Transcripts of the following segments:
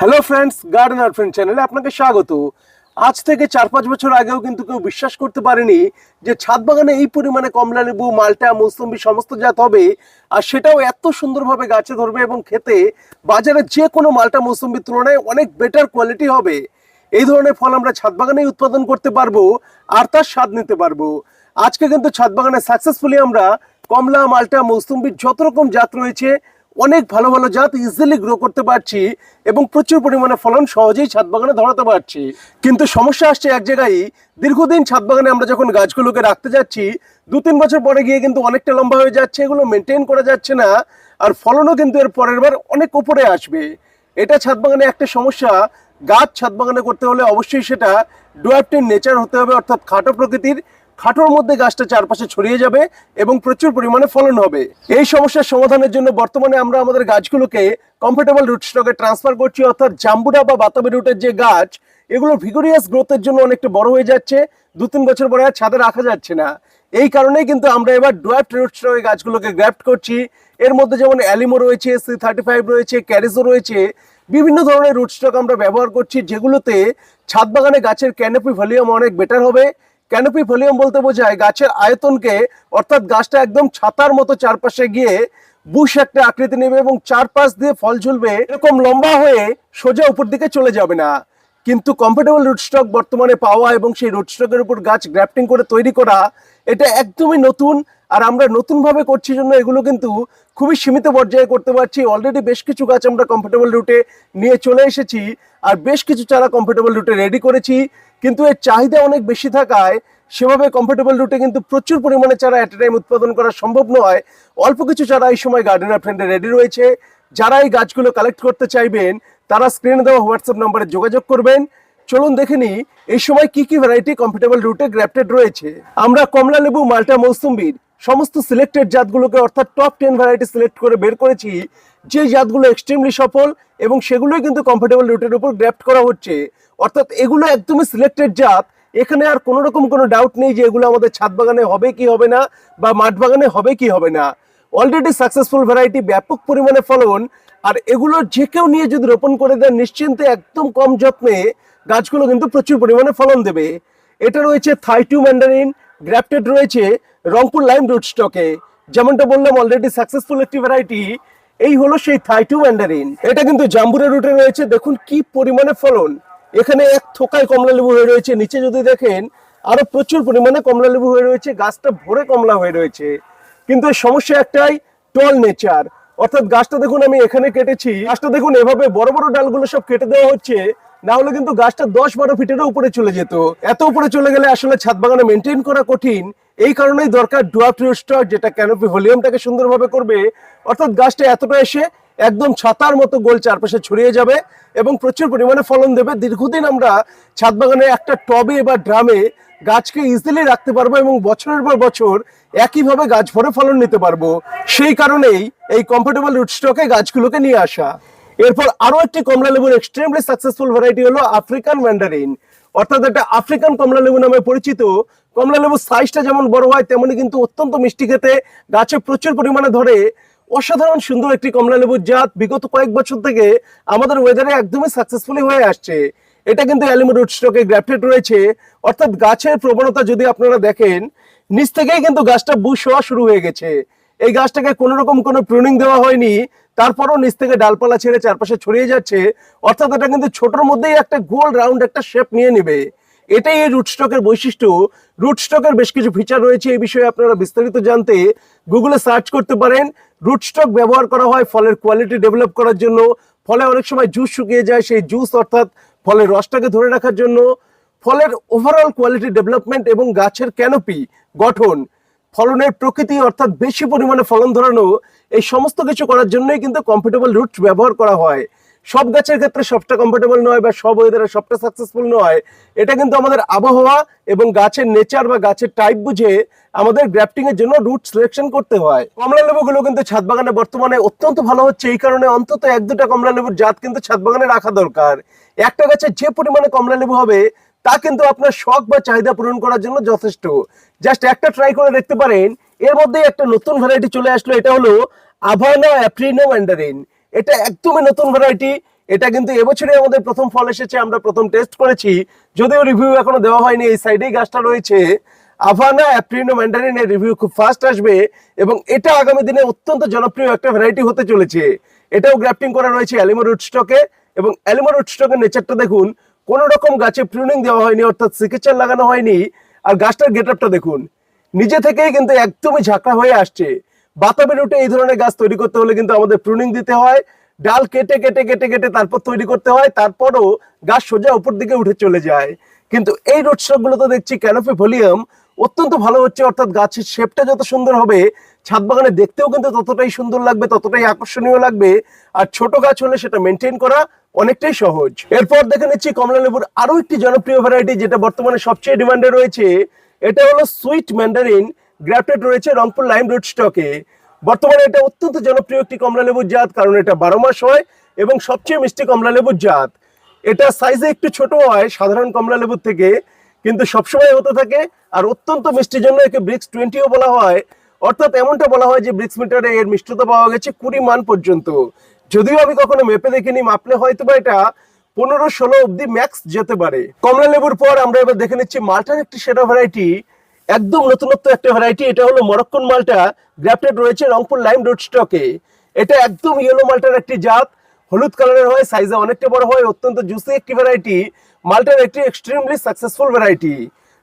Hello friends garden আর friend চ্যানেলে আপনাকে স্বাগত। আজ থেকে চার পাঁচ বছর আগেও কিন্তু কেউ বিশ্বাস করতে পারেনি যে ছাদ বাগানে এই পরিমাণে কমলা লেবু, মালটা, মৌসুম্বি সমস্ত জাত হবে আর সেটাও এত সুন্দরভাবে গাছে ধরবে এবং খেতে বাজারে যে কোনো মালটা, মৌসুম্বির তুলনায় অনেক বেটার কোয়ালিটি হবে। এই ধরনের ফল আমরা ছাদ বাগানেই উৎপাদন করতে পারব আর তার স্বাদ নিতে পারব। আজকে কিন্তু ছাদ বাগানে সাকসেসফুলি আমরা কমলা, মালটা, মৌসুম্বির যত রকম জাত রয়েছে অনেক ভালো ভালো জাত ইজিলি গ্রো করতে পারছি এবং প্রচুর পরিমাণে ফলন সহজেই ছাদ বাগানে ধরাতে পারছি। কিন্তু সমস্যা আসছে এক জায়গায়, দীর্ঘদিন ছাদ বাগানে আমরা যখন গাছগুলোকে রাখতে যাচ্ছি দু তিন বছর পরে গিয়ে কিন্তু অনেকটা লম্বা হয়ে যাচ্ছে, এগুলো মেনটেন করা যাচ্ছে না, আর ফলনও কিন্তু এর পরের বার অনেক উপরে আসবে। এটা ছাদ বাগানে একটা সমস্যা, গাছ ছাদ বাগানে করতে হলে অবশ্যই সেটা ডুয়ার্টিন নেচার হতে হবে, অর্থাৎ খাটো প্রকৃতির খাটোর মধ্যে গাছটা চারপাশে ছড়িয়ে যাবে এবং প্রচুর পরিমাণে ফলন হবে। এই সমস্যার সমাধানের জন্য বর্তমানে আমরা আমাদের গাছগুলোকে কমফোর্টেবল রুট স্টকে ট্রান্সফার করছি, অর্থাৎ জাম্বুডা বা বাতাবি রুটের যে গাছ, এগুলো ভিগোরিয়াস গ্রোথের জন্য অনেকটা বড় হয়ে যাচ্ছে। দু তিন বছর পরে আর ছাদে রাখা যাচ্ছে না। এই কারণেই কিন্তু আমরা এবার ডুয়ার্ট রুট স্টকে গাছগুলোকে গ্র্যাফট করছি। এর মধ্যে যেমন অ্যালিমো রয়েছে সি থার্টি ফাইভ রয়েছে, ক্যারিজো রয়েছে, বিভিন্ন ধরনের রুট স্টক আমরা ব্যবহার করছি, যেগুলোতে ছাদ বাগানে গাছের ক্যানোপি ভলিউম অনেক বেটার হবে। ক্যানোপি ভলিউম বলতে বোঝায় গাছের আয়তনকে, অর্থাৎ গাছটা একদম ছাতার মতো চারপাশে গিয়ে বুশ একটা আকৃতি নেবে এবং চারপাশ দিয়ে ফল ঝুলবে, এরকম লম্বা হয়ে সোজা উপর দিকে চলে যাবে না। কিন্তু কমফোর্টেবল রুট স্টক বর্তমানে পাওয়া এবং সেই রুট স্টকের উপর গাছ গ্রাফটিং করে তৈরি করা, এটা একদমই নতুন আর আমরা নতুনভাবে করছি জন্য এগুলো কিন্তু খুবই সীমিত পর্যায়ে করতে পারছি। অলরেডি বেশ কিছু গাছ আমরা কমফোর্টেবল রুটে নিয়ে চলে এসেছি আর বেশ কিছু চারা কমফোর্টেবল রুটে রেডি করেছি। কিন্তু এর চাহিদা অনেক বেশি থাকায় সেভাবে কমফোর্টেবল রুটে কিন্তু প্রচুর পরিমাণে চারা অ্যাট টাইম উৎপাদন করা সম্ভব নয়। অল্প কিছু চারা এই সময় গার্ডেনার ফ্রেন্ডে রেডি রয়েছে। যারা এই গাছগুলো কালেক্ট করতে চাইবেন, তারা স্ক্রিনে দেওয়া হোয়াটসঅ্যাপ নম্বরে যোগাযোগ করবেন। চলুন দেখে নিই, এই সময় কি কি ভ্যারাইটি কমফোর্টেবল রুটে গ্রাফটেড রয়েছে। আমরা কমলা লেবু, মাল্টা, মৌসুম্বির সমস্ত সিলেক্টেড জাতগুলোকে অর্থাৎ টপ টেন ভ্যারাইটি সিলেক্ট করে বের করেছি। যে জাতগুলো এক্সট্রিমলি সফল এবং সেগুলোই কিন্তু কমফোর্টেবল রুটের উপর গ্রাফট করা হচ্ছে। অর্থাৎ এগুলো একদমই সিলেক্টেড জাত। এখানে আর কোনো রকম কোনো ডাউট নেই যে এগুলো আমাদের ছাদ বাগানে হবে কি হবে না, বা মাঠ বাগানে হবে কি হবে না। অলরেডি সাকসেসফুল ভ্যারাইটি ব্যাপক পরিমাণে ফলন, আর এগুলো যে কেউ নিয়ে যদি রোপণ করে দেন, নিশ্চিন্তে একদম কম যত্নে গাছগুলো কিন্তু প্রচুর পরিমাণে ফলন দেবে। এটা রয়েছে থাইটু ম্যান্ডারিন গ্রাফটেড রয়েছে রংপুর লাইম রুট স্টকে যেমনটা বললাম অলরেডি সাকসেসফুল একটি ভ্যারাইটি এই হলো সেই থাইটু ম্যান্ডারিন এটা কিন্তু জাম্বুরা রুটে রয়েছে। দেখুন কি পরিমাণে ফলন। এখানে এক থোকায় কমলা লেবু হয়ে রয়েছে। নিচে যদি দেখেন, আরও প্রচুর পরিমাণে কমলা লেবু হয়ে রয়েছে, গাছটা ভরে কমলা হয়ে রয়েছে। কিন্তু সমস্যা একটাই, টল নেচার। অর্থাৎ গাছটা দেখুন, আমি এখানে কেটেছি। গাছটা দেখুন, এভাবে বড় বড় ডালগুলো সব কেটে দেওয়া হচ্ছে। না হলে কিন্তু গাছটা দশ বারো ফিটেরও উপরে চলে যেত। এত উপরে চলে গেলে আসলে ছাদ বাগানে মেনটেন করা কঠিন। এই কারণেই দরকার ডুয়াপ স্টক যেটা ক্যানোপি ভলিউমটাকে সুন্দরভাবে করবে। অর্থাৎ গাছটা এতটা এসে একদম ছাতার মতো গোল চারপাশে ছড়িয়ে যাবে এবং প্রচুর পরিমাণে ফলন দেবে। দীর্ঘদিন আমরা ছাদ বাগানে একটা টবে বা ড্রামে গাছকে ইজিলি রাখতে পারব এবং বছরের পর বছর একইভাবে গাছ ভরে ফলন নিতে পারব। সেই কারণেই এই কমফোর্টেবল রুট স্টকে গাছগুলোকে নিয়ে আসা। এরপর আরও একটি কমলা লেবুর এক্সট্রিমলি সাকসেসফুল ভ্যারাইটি হলো আফ্রিকান ম্যান্ডারিন অর্থাৎ একটা আফ্রিকান কমলা লেবু নামে পরিচিত। কমলা লেবুর সাইজটা যেমন বড় হয়, তেমনি কিন্তু অত্যন্ত মিষ্টি খেতে গাছে প্রচুর পরিমাণে ধরে। অসাধারণ সুন্দর একটি কমলা লেবুর জাত। বিগত কয়েক বছর থেকে আমাদের ওয়েদারে একদমই সাকসেসফুলি হয়ে আসছে। এটা কিন্তু অ্যালিমো রুট স্টকে গ্রাফটেড রয়েছে। অর্থাৎ গাছের প্রবণতা যদি আপনারা দেখেন, নিচ থেকেই কিন্তু গাছটা বুশ হওয়া শুরু হয়ে গেছে। এই গাছটাকে কোনো রকম কোনো প্রুনিং দেওয়া হয়নি। তারপরও নিচ থেকে ডালপালা ছেড়ে চারপাশে ছড়িয়ে যাচ্ছে। অর্থাৎ এটা কিন্তু ছোটর মধ্যেই একটা গোল রাউন্ড একটা শেপ নিয়ে নেবে। এটাই এই রুট স্টকের বৈশিষ্ট্য। রুট স্টকের বেশ কিছু ফিচার রয়েছে, এই বিষয়ে আপনারা বিস্তারিত জানতে গুগলে সার্চ করতে পারেন। রুট স্টক ব্যবহার করা হয় ফলের কোয়ালিটি ডেভেলপ করার জন্য। ফলে অনেক সময় জুস শুকিয়ে যায়, সেই জুস অর্থাৎ ফলের রসটাকে ধরে রাখার জন্য। ফলের ওভারঅল কোয়ালিটি ডেভেলপমেন্ট এবং গাছের ক্যানোপি গঠন, ফলনের প্রকৃতি অর্থাৎ বেশি পরিমাণে ফলন ধরানো, এই সমস্ত কিছু করার জন্যই কিন্তু কমফোর্টেবল রুট ব্যবহার করা হয়। সব গাছের ক্ষেত্রে সবটা কমফোর্টেবল নয় বা সব ওয়েদারে সবটা সাকসেসফুল নয়, এটা কিন্তু আমাদের আবহাওয়া এবং গাছের নেচার বা গাছের টাইপ বুঝে আমাদের গ্রাফটিং এর জন্য রুট সিলেকশন করতে হয়। কমলা লেবুগুলো কিন্তু ছাদ বাগানে বর্তমানে অত্যন্ত ভালো হচ্ছে, এই কারণে অন্তত এক দুটা কমলা লেবুর জাত কিন্তু ছাদ বাগানে রাখা দরকার। একটা গাছে যে পরিমাণে কমলা লেবু হবে, তা কিন্তু আপনার শখ বা চাহিদা পূরণ করার জন্য যথেষ্ট। জাস্ট একটা ট্রাই করে দেখতে পারেন, এর মধ্যে একটা নতুন ভ্যারাইটি চলে আসলো, এটা হলো আভানা অ্যাপ্রিনো ম্যান্ডারিন এটা একদমই নতুন ভ্যারাইটি এটা কিন্তু এবছরই আমাদের প্রথম ফল এসেছে, আমরা প্রথম টেস্ট করেছি। যদিও রিভিউ এখনও দেওয়া হয়নি, এই সাইডেই গাছটা রয়েছে। আভানা অ্যাপ্রিনো ম্যান্ডারিনের রিভিউ খুব ফাস্ট আসবে এবং এটা আগামী দিনে অত্যন্ত জনপ্রিয় একটা ভ্যারাইটি হতে চলেছে। এটাও গ্রাফটিং করা রয়েছে অ্যালিমো রুট স্টকে এবং অ্যালিমো রুট স্টকের নেচারটা দেখুন, কোন রকম গাছে প্রুনিং দেওয়া হয়নি, অর্থাৎ সিকেচার লাগানো হয়নি। আর গাছটার গেট দেখুন, নিজে থেকেই কিন্তু একদমই ঝাঁকড়া হয়ে আসছে। বাতাবি রুটে এই ধরনের গাছ তৈরি করতে হলে কিন্তু আমাদের প্রুনিং দিতে হয়। ডাল কেটে কেটে কেটে কেটে তারপর তৈরি করতে হয়, তারপরও গাছ সোজা উপর দিকে উঠে চলে যায়। কিন্তু এই গুলো তো দেখছি ক্যানোপি ভলিউম অত্যন্ত ভালো হচ্ছে, অর্থাৎ গাছের শেপটা যত সুন্দর হবে, ছাদ বাগানে দেখতেও কিন্তু ততটাই সুন্দর লাগবে, ততটাই আকর্ষণীয় লাগবে। আর ছোট গাছ হলে সেটা মেনটেন করা অনেকটাই সহজ। এরপর দেখে নিচ্ছি কমলা লেবুর আরও একটি জনপ্রিয় ভ্যারাইটি যেটা বর্তমানে সবচেয়ে ডিমান্ডে রয়েছে। এটা হলো সুইট ম্যান্ডারিন গ্রাফটেড রয়েছে রংপুর লাইম রুট স্টকে। বর্তমানে এটা অত্যন্ত জনপ্রিয় একটি কমলা লেবুর জাত, কারণ এটা বারো মাস হয় এবং সবচেয়ে মিষ্টি কমলা লেবুর জাত। এটা সাইজে একটু ছোট হয় সাধারণ কমলা লেবুর থেকে, কিন্তু সবসময় হতে থাকে আর অত্যন্ত মিষ্টির জন্য একে ব্রিক্স টোয়েন্টিও বলা হয়। অর্থাৎ এমনটা বলা হয় যে ব্রিক্স মিটারে এর মিষ্টতা পাওয়া গেছে কুড়ি মান পর্যন্ত। যদিও আমি কখনো মেপে দেখিনি, মাপলে হয়তো বা এটা পনেরো ষোলো অব্দি ম্যাক্স যেতে পারে। কমলা লেবুর পর আমরা এবার দেখে নিচ্ছি মালটার একটি সেরা ভ্যারাইটি একদম নতুনত্ব একটা ভ্যারাইটি এটা হলো মরক্কন মালটা গ্রাফটেড রয়েছে রংপুর লাইম রোড স্টকে এটা একদম ইয়েলো মালটার একটি জাত, হলুদ কালারের হয় সাইজে অনেকটা বড় হয়, অত্যন্ত জুসি একটি ভ্যারাইটি মালটার একটি extremely successful variety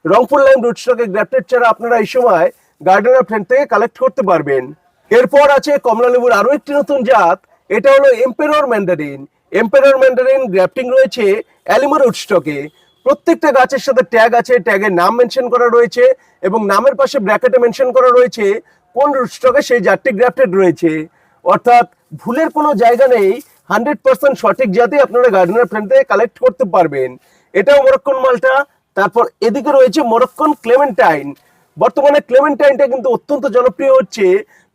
Rangpur lime root স্টকে গ্রাফটেড ছাড়া আপনারা এই সময় গার্ডেনার ফ্রেন্ড থেকে কালেক্ট করতে পারবেন। এরপর আছে কমলা লেবুর আরও একটি নতুন জাত, এটা হলো emperor mandarin emperor mandarin grafting রয়েছে অ্যালিমো রুট স্টকে প্রত্যেকটা গাছের সাথে ট্যাগ আছে ট্যাগের নাম মেনশন করা রয়েছে এবং নামের পাশে ব্র্যাকেটে মেনশন করা রয়েছে কোন রুট স্টকে সেই জাতটি গ্রাফটেড রয়েছে। অর্থাৎ ভুলের কোনো জায়গা নেই হান্ড্রেড পার্সেন্ট সঠিক জাতি আপনারা গার্ডেনার ফ্রেন্ড থেকে কালেক্ট করতে পারবেন। এটাও মরক্কন মালটা, তারপর এদিকে রয়েছে মরক্কন ক্লেমেন্টাইন বর্তমানে ক্লেমেন্টাইনটা কিন্তু অত্যন্ত জনপ্রিয় হচ্ছে।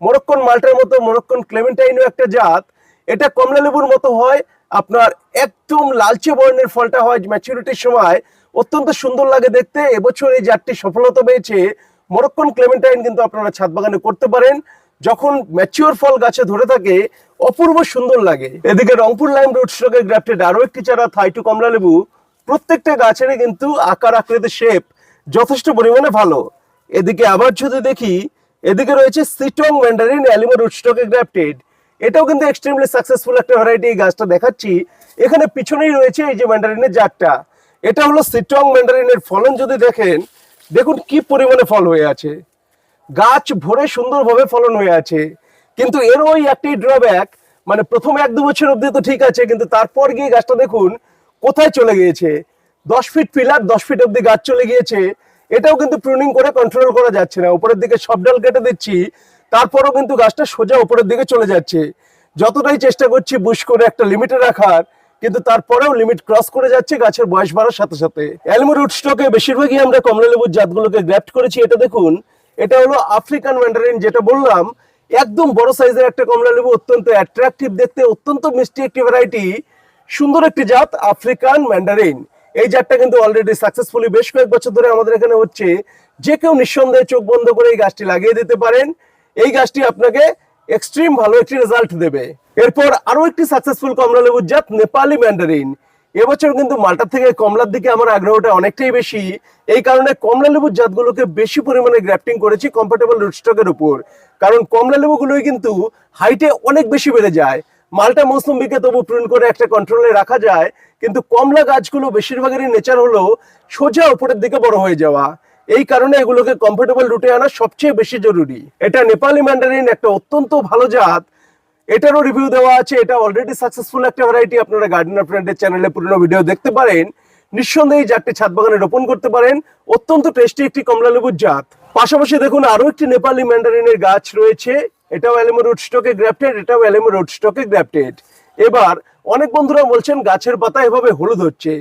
মরক্কন মালটার মতো মরক্কন ক্লেমেন্টাইনও একটা জাত। এটা কমলা লেবুর মতো হয় আপনার একদম লালচে বর্ণের ফলটা হয় ম্যাচুরিটির সময়। অত্যন্ত সুন্দর লাগে দেখতে। এবছর এই জাতটি সফলতা পেয়েছে। মরক্কন ক্লেমেন্টাইন কিন্তু আপনারা ছাদ বাগানে করতে পারেন। যখন ম্যাচিওর ফল গাছে ধরে থাকে, অপূর্ব সুন্দর লাগে। এদিকে রংপুর লাইম রোড স্টকে গ্রাফটেড আরও একটি চারা থাইটু কমলা লেবু। প্রত্যেকটা গাছেরই কিন্তু আকার আকৃতি শেপ যথেষ্ট পরিমাণে ভালো। এদিকে আবার যদি দেখি, এদিকে রয়েছে সিটং ম্যান্ডারিন অ্যালিমো রুট স্টকে গ্রাফটেড। এটাও কিন্তু এক্সট্রিমলি সাকসেসফুল একটা ভ্যারাইটি এই গাছটা দেখাচ্ছি। এখানে পিছনেই রয়েছে এই যে ম্যান্ডারিনের জাতটা এটা হলো সিটং ম্যান্ডারিনের ফলন যদি দেখেন, দেখুন কি পরিমাণে ফল হয়ে আছে। গাছ ভরে সুন্দরভাবে ফলন হয়ে আছে। কিন্তু এর ওই একটি ড্রব্যাক মানে প্রথম এক দু বছর অব্দি তো ঠিক আছে, কিন্তু তারপর গিয়ে গাছটা দেখুন, কোথায় চলে গিয়েছে? দশ ফিট পিলার দশ ফিট অব্দি গাছ চলে গিয়েছে। এটাও কিন্তু প্রুনিং করে কন্ট্রোল করা যাচ্ছে না। উপরের দিকে সব ডাল কেটে দিচ্ছি। তারপরও কিন্তু গাছটা সোজা উপরের দিকে চলে যাচ্ছে। যতটাই চেষ্টা করছি বুশ করে একটা লিমিটে রাখার, কিন্তু তারপরেও লিমিট ক্রস করে যাচ্ছে গাছের বয়স বাড়ার সাথে সাথে। অ্যালমো রুট স্টকে বেশিরভাগই আমরা কমলা লেবুর জাতগুলোকে গ্রাফট করেছি। এটা দেখুন, এটা হলো আফ্রিকান ম্যান্ডারিন যেটা বললাম। একদম বড় সাইজের একটা কমলা লেবু অত্যন্ত অ্যাট্রাকটিভ দেখতে অত্যন্ত মিষ্টি একটি ভ্যারাইটি সুন্দর একটি জাত আফ্রিকান ম্যান্ডারিন এই জাতটা কিন্তু অলরেডি সাকসেসফুলি বেশ কয়েক বছর ধরে আমাদের এখানে হচ্ছে। যে কেউ নিঃসন্দেহে চোখ বন্ধ করে এই গাছটি লাগিয়ে দিতে পারেন। এই গাছটি আপনাকে এক্সট্রিম ভালো একটি রেজাল্ট দেবে। এরপর আরও একটি সাকসেসফুল কমলা লেবুর জাত নেপালি ম্যান্ডারিন এবছর কিন্তু মালটার থেকে কমলার দিকে আমার আগ্রহটা অনেকটাই বেশি। এই কারণে কমলা লেবুর জাতগুলোকে বেশি পরিমাণে গ্রাফটিং করেছি কম্পার্টেবল রুটস্টকের উপর। কারণ কমলা লেবুগুলোই কিন্তু হাইটে অনেক বেশি বেড়ে যায়। মালটা মৌসুম্বিকে তবু প্রিন্ট করে একটা কন্ট্রোলে রাখা যায়। কিন্তু কমলা গাছগুলো বেশিরভাগেরই নেচার হলো সোজা উপরের দিকে বড় হয়ে যাওয়া। এই কারণে এগুলোকে কমফোর্টেবল রুটে আনা সবচেয়ে বেশি জরুরি। এটা নেপালি ম্যান্ডারিন একটা অত্যন্ত ভালো জাত। এটারও রিভিউ দেওয়া আছে, এটা অলরেডি সাকসেসফুল একটা ভ্যারাইটি আপনারা গার্ডেনার ফ্রেন্ডের চ্যানেলে পুরনো ভিডিও দেখতে পারেন। নিঃসন্দেহে জাতটি ছাদ বাগানে রোপণ করতে পারেন। অত্যন্ত টেস্টি একটি কমলা লেবুর জাত। পাশাপাশি দেখুন আরও একটি নেপালি ম্যান্ডারিনের গাছ রয়েছে। এটাও অ্যালেমো রুট স্টকে গ্রাফটেড এটাও অ্যালেমো রুট স্টকে গ্রাফটেড এবার, অনেক বন্ধুরা বলছেন, গাছের পাতা এভাবে হলুদ হচ্ছে।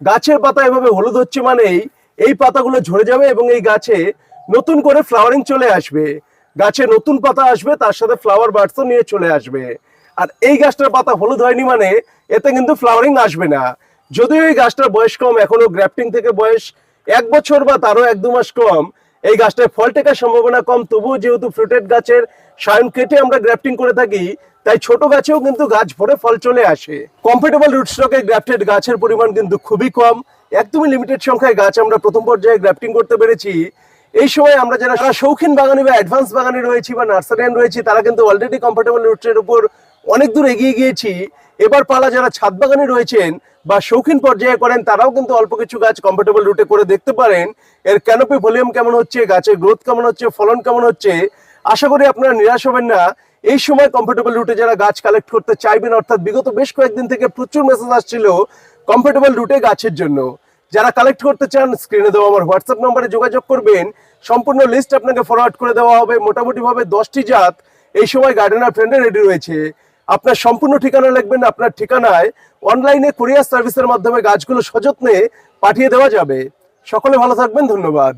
গাছের পাতা এভাবে হলুদ হচ্ছে মানেই এই পাতাগুলো ঝরে যাবে এবং এই গাছে নতুন করে ফ্লাওয়ারিং চলে আসবে। গাছে নতুন পাতা আসবে, তার সাথে ফ্লাওয়ার বার্ডসও নিয়ে চলে আসবে। আর এই গাছটার পাতা হলুদ হয়নি মানে এতে কিন্তু ফ্লাওয়ারিং আসবে না। যদিও এই গাছটার বয়স কম, এখনও গ্রাফটিং থেকে বয়স এক বছর বা তারও এক দু মাস কম, এই গাছটায় ফল টেকার সম্ভাবনা কম। তবুও যেহেতু ফ্রুটেড গাছের সায়ন কেটে আমরা গ্রাফটিং করে থাকি, তাই ছোট গাছেও কিন্তু গাছ ভরে ফল চলে আসে। কম্পেটেবল রুটস্টকে গ্রাফটেড গাছের পরিমাণ কিন্তু খুবই কম একদমই লিমিটেড সংখ্যায় গাছ আমরা প্রথম পর্যায়ে গ্রাফটিং করতে পেরেছি। এই সময় আমরা যারা শৌখিন বাগানি বা অ্যাডভান্স বাগানে রয়েছি বা নার্সারিয়ান রয়েছি, তারা কিন্তু অলরেডি কম্পেটেবল রুটসের উপর অনেক দূর এগিয়ে গিয়েছি। এবার পালা যারা ছাদ বাগানে রয়েছেন বা শৌখিন পর্যায়ে করেন, তারাও কিন্তু অল্প কিছু গাছ কম্পেটেবল রুটে করে দেখতে পারেন। এর ক্যানোপি ভলিউম কেমন হচ্ছে, গাছের গ্রোথ কেমন হচ্ছে, ফলন কেমন হচ্ছে, আশা করি আপনারা নিরাশ হবেন না। এই সময় কমফোর্টেবল রুটে যারা গাছ কালেক্ট করতে চাইবেন, অর্থাৎ বিগত বেশ কয়েকদিন থেকে প্রচুর মেসেজ আসছিল কমফোর্টেবল রুটে গাছের জন্য। যারা কালেক্ট করতে চান স্ক্রিনে দেওয়া আমার হোয়াটসঅ্যাপ নম্বরে যোগাযোগ করবেন। সম্পূর্ণ লিস্ট আপনাকে ফরওয়ার্ড করে দেওয়া হবে। মোটামুটিভাবে দশটি জাত এই সময় গার্ডেনার ফ্রেন্ডে রেডি রয়েছে। আপনার সম্পূর্ণ ঠিকানা লাগবেন আপনার ঠিকানায়। অনলাইনে কুরিয়ার সার্ভিসের মাধ্যমে গাছগুলো সযত্নে পাঠিয়ে দেওয়া যাবে। সকলে ভালো থাকবেন, ধন্যবাদ।